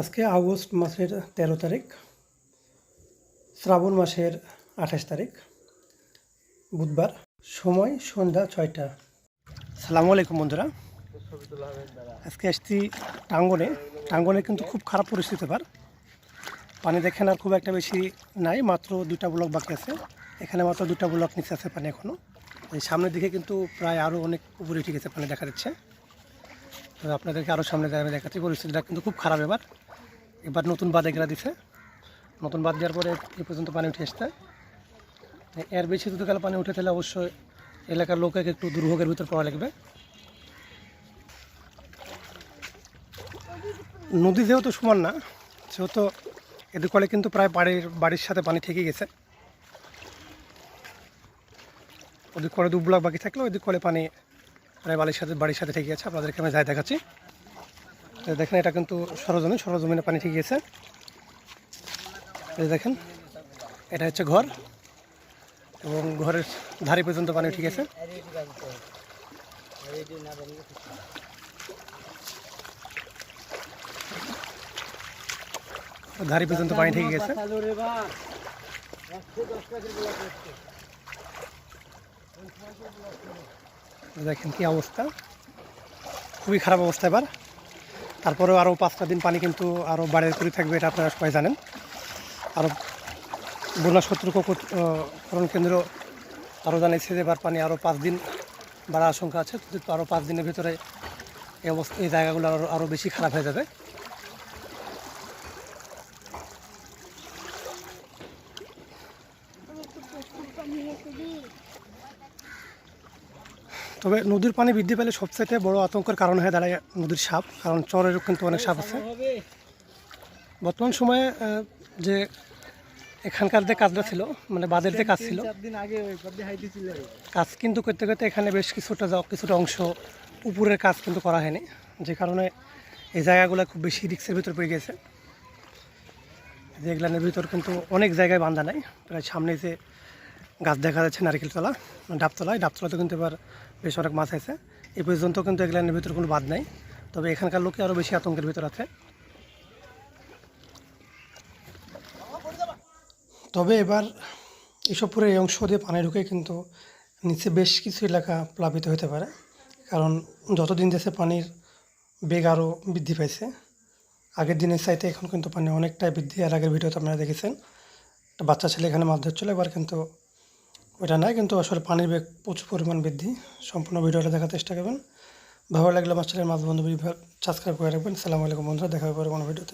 আজকে আগস্ট মাসের তেরো তারিখ, শ্রাবণ মাসের আঠাশ তারিখ, বুধবার সময় সন্ধ্যা ছয়টা। সালামু আলাইকুম বন্ধুরা। আজকে আসছি টাঙ্গনে। টাঙ্গনে কিন্তু খুব খারাপ পরিস্থিতি এবার। পানি দেখেন আর খুব একটা বেশি নাই, মাত্র দুটা ব্লক বাকি আছে। এখানে মাত্র দুটা ব্লক নিচে আছে পানি এখনও সামনের দিকে কিন্তু প্রায় আরও অনেক উপরে ঠিক আছে পানি দেখা যাচ্ছে। তো আপনাদেরকে আরও সামনে আমি দেখাচ্ছি, পরিস্থিতিটা কিন্তু খুব খারাপ এবার। এবার নতুন বাদ এগরা দিছে। নতুন বাদ দেওয়ার পরে এই পর্যন্ত পানি উঠে আসতে এর বেশি যদি কালে পানি উঠে, তাহলে অবশ্যই এলাকার লোককে একটু দুর্ভোগের ভিতর পড়া লাগবে। নদী যেহেতু সমান না, সেহেতু এদিক কলে কিন্তু প্রায় বাড়ির বাড়ির সাথে পানি থেকে গেছে। ওদিক কলে দু বাকি থাকলেও ওদিক কলে পানি প্রায় বাড়ির সাথে বাড়ির সাথে ঠিক গেছে আপনাদেরকে আমি যাই দেখাচ্ছি। দেখেন, এটা কিন্তু সরজমিন সরজমিনে পানি ঠিক গেছে দেখেন, এটা হচ্ছে ঘর। এবং ঘরের ধারে পর্যন্ত পানি ঠিক আছে ধারে পর্যন্ত পানি ঠিক গেছে। দেখেন কি অবস্থা। খুবই খারাপ অবস্থা এবার। তারপরেও আরও পাঁচটা দিন পানি কিন্তু আরও বাড়ির করে থাকবে এটা আপনারা সবাই জানেন। আরও বন্যা সতর্ককরণ কেন্দ্র আরও জানিয়েছে যে এবার পানি আরও পাঁচ দিন বাড়ার আশঙ্কা আছে। আরও পাঁচ দিনের ভিতরে এই অবস্থা এই জায়গাগুলো আরও আরও বেশি খারাপ হয়ে যাবে। তবে নদীর পানি বৃদ্ধি পেলে সবচেয়ে বড় আতঙ্কের কারণ হয়ে দাঁড়ায় নদীর সাপ, কারণ চরেরও কিন্তু অনেক সাপ আছে। বর্তমান সময়ে যে এখানকার যে কাজটা ছিল মানে বাদের যে কাজ ছিল, কাজ কিন্তু করতে করতে এখানে বেশ কিছুটা কিছুটা অংশ উপরের কাজ কিন্তু করা হয়নি, যে কারণে এই জায়গাগুলো খুব বেশি রিক্সের ভিতর পড়ে গেছে। যে এগুলানের ভিতর কিন্তু অনেক জায়গায় বান্ধা নাই, প্রায় সামনে যে গাছ দেখা যাচ্ছে নারকেলতলা, ডাবতলায়। ডাবতলাতে কিন্তু এবার বেশ অনেক মাছ আছে। এই পর্যন্ত কিন্তু এগুলানের ভিতরে কোনো বাদ নাই। তবে এখানকার লোকে আরও বেশি আতঙ্কের ভিতর আছে। তবে এবার এসবপুরের এই অংশ দিয়ে পানি ঢুকে কিন্তু নিচে বেশ কিছু এলাকা প্লাবিত হতে পারে। কারণ যতদিন দেশে পানির বেগ আরও বৃদ্ধি পাইছে, আগের দিনের চাইতে এখন কিন্তু পানি অনেকটাই বৃদ্ধি। আর আগের ভিডিওতে আপনারা দেখেছেন বাচ্চা ছেলে এখানে মাছ ধরছিল। এবার কিন্তু ওটা নাই কিন্তু আসলে পানির বেগ প্রচুর পরিমাণ বৃদ্ধি। সম্পূর্ণ ভিডিওটা দেখার চেষ্টা করবেন। ভালো লাগলে আমার ছেলের মাছ বন্ধু সাবস্ক্রাইব করে রাখবেন। সালাম বন্ধুরা, দেখা হবে পরে কোনো ভিডিওতে।